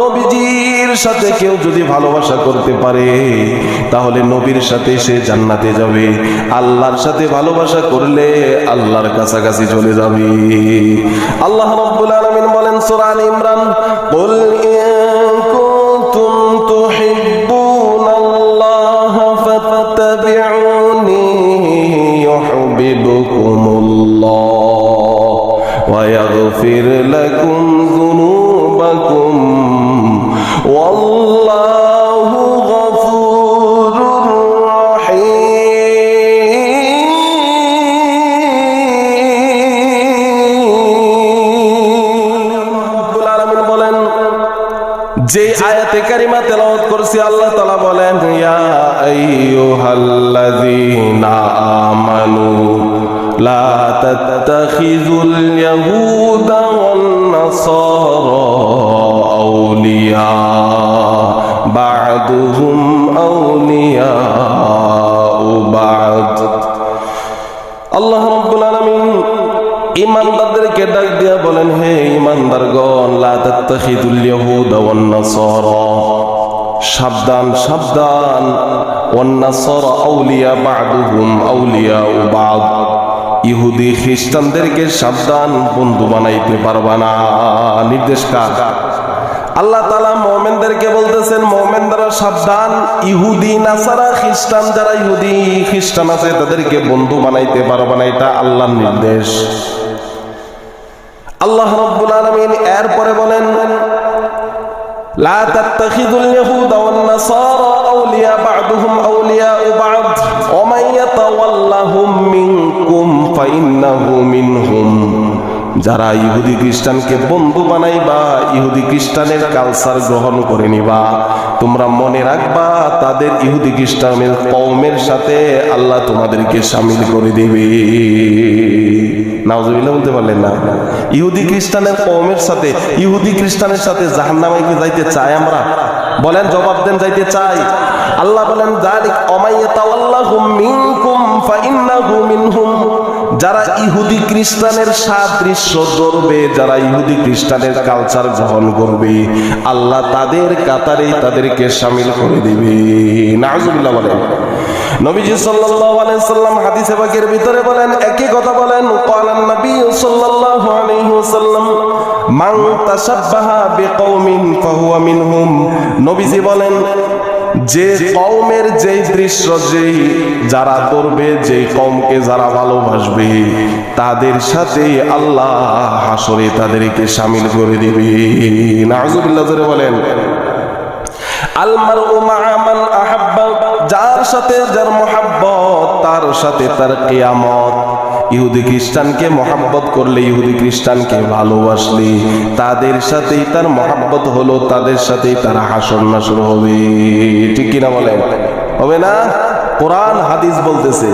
নবীজির সাথে কেউ যদি ভালোবাসা করতে পারে, তাহলে নবীর সাথে সে জান্নাতে যাবে। আল্লাহর সাথে ভালোবাসা করলে আল্লাহর কাছাকাছি চলে যাবে। আল্লাহ রাব্বুল আলামিন বলেন, সূরা আলে ইমরান কুল ইন কুনতুম তুহিব্বুনাল্লাহ ফাতাবিউনি ইউহিব্বুকুমুল্লাহ ওয়া ইয়াগফির লাকুম যুনুবাকুম والله غفور রহিম বলেন যে আয়াতে কারিমা তেলাওয়াত করছি আল্লাহ তাআলা বলেন ইয়া আইয়ুহাল্লাযীনা আমানু লা তাত্তাখিযুল ইয়াহুদা ওয়ান নাসারা আউলিয়া বা'দুহুম আউলিয়া বা'দ আল্লাহ রাব্বুল আলামিন ইমানদারদেরকে ডাক দিয়া বলেন, হে ইমানদারগণ লা তাত্তাখিদুল সাবধান সাবধান। ওয়ান নাসারা আউলিয়া বা'দুহুম, আউলিয়া বা'দ। ইহুদি খ্রিস্টানদেরকে সাবধান বন্ধু বানাইতে পারবা না। নির্দেশ কার? আল্লাহ তালা মোমেনদেরকে বলতেছেন, মোমেনদারা সাবধান, ইহুদি, নাসারা, খ্রিস্টান, যারা ইহুদি, খ্রিস্টান আছে, তাদেরকে বন্ধু বানাইতে পারবা না এটা আল্লাহর নির্দেশ। আল্লাহ রব্বুল আলমিন এরপরে বলেন, লা যারা ইহুদি খ্রিস্টানকে বন্ধু বানাইবা, ইহুদি খ্রিস্টানের কালচার গ্রহণ করে নিবা। তোমরা মনে রাখবা, তাদের ইহুদি খ্রিস্টানের কওমের সাথে আল্লাহ তোমাদেরকে সামিল করে দেবে। বলতে পারলেন না। ইহুদি খ্রিস্টানের কওমের সাথে, ইহুদি খ্রিস্টানের সাথে জাহান্নামে কি যাইতে চাই আমরা? বলেন জবাব দেন যাইতে চাই। আল্লাহ বলেন, যালিক অমাইয়াতাওয়াল্লাহু মিনকুম ফাইন্নাহু মিনহুম। যারা ইহুদি খ্রিস্টানের সাদৃশ্য ধরবে, যারা ইহুদি খ্রিস্টানের কালচার গ্রহণ করবে, আল্লাহ তাদের কাতারে তাদেরকে সামিল করে দিবে। নাউজুবিল্লাহ বলেন। নবীজি সাল্লাল্লাহু আলাইহি সাল্লাম হাদিসে পাকের ভিতরে বলেন, একই কথা বলেন ক্বালান নবীজি বলেন, যে কওমের যেই দৃশ্য, যেই যারা করবে, যেই কওমকে যারা ভালোবাসবে, তাদের সাথে আল্লাহ হাসরে তাদেরকে সামিল করে দিবে। নাউজুবিল্লাহ, জোরে বলেন। আলমার মান আহাব্বা, যার সাথে যার মোহাব্বত, তার সাথে তার কিয়ামত। ইহুদি খ্রিস্টানকে মহাব্বত করলে, ইহুদি খ্রিস্টানকে ভালোবাসলে, তাদের সাথেই তার মহাব্বত হলো, তাদের সাথেই তার হাসর শুরু হবে। ঠিক কিনা বলে হবে না? কোরআন, হাদিস বলতেছে,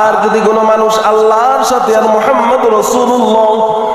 আর যদি কোনো মানুষ আল্লাহর সাথে আর মোহাম্মদ রসুল্লাহ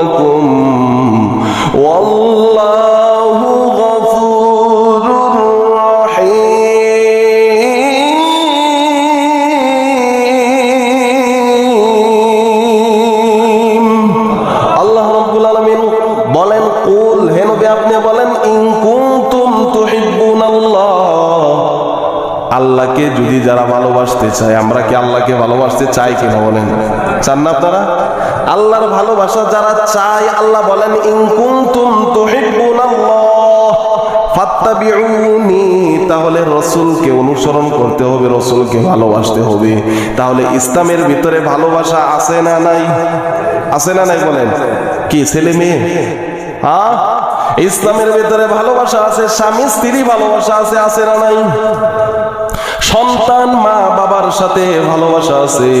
لكم ذنوبكم والله غفور رحيم আল্লাহ রাব্বুল আলামিন বলেন কুল হে নবী আপনি বলেন ইন কুনতুম তুহিব্বুনাল্লাহ আল্লাহকে যদি যারা ভালোবাসতে চায় আমরা কি আল্লাহকে ভালোবাসতে চাই কিনা বলেন চান না আপনারা? আল্লাহর ভালোবাসা যারা চায়, আল্লাহ বলেন ইনকুন্তুম তুহিব্বুনাল্লাহ, ফাত্তাবিউনি তাহলে রসুলকে অনুসরণ করতে হবে, রসুলকে ভালোবাসতে হবে। তাহলে ইসলামের ভিতরে ভালোবাসা আছে না নাই? আছে না নাই বলেন। কি, ছেলে মেয়ে? হ্যাঁ? ইসলামের ভিতরে ভালোবাসা আছে, স্বামী, স্ত্রী ভালোবাসা আছে আছে না নাই? সন্তান, মা, বাবার সাথে ভালোবাসা আছে।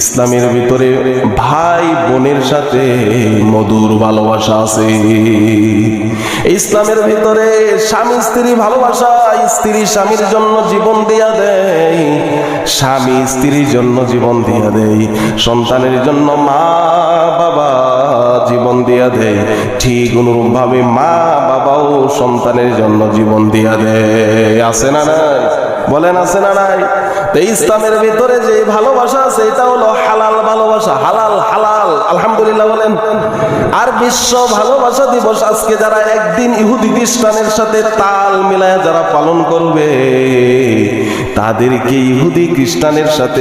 ইসলামের ভিতরে ভাই বোনের সাথে মধুর ভালোবাসা আছে। ইসলামের ভিতরে স্বামী স্ত্রী ভালোবাসা, স্ত্রী স্বামীর জন্য জীবন দিয়া দেয়, স্বামী স্ত্রীর জন্য জীবন দিয়া দেয়, সন্তানের জন্য মা বাবা জীবন দিয়া দেয়, ঠিক অনুরূপ ভাবে মা বাবাও সন্তানের জন্য জীবন দিয়া দেয়। আছে না নাই? বলেন, আছে না নাই? ইসলামের ভিতরে যে ভালোবাসা আছে, এটা হলো হালাল ভালোবাসা। হালাল হালাল, আলহামদুলিল্লাহ বলেন। আর বিশ্ব ভালোবাসা দিবস আজকে যারা একদিন ইহুদি খ্রিস্টানের সাথে তাল মিলায় যারা পালন করবে, তাদেরকে ইহুদি খ্রিস্টানের সাথে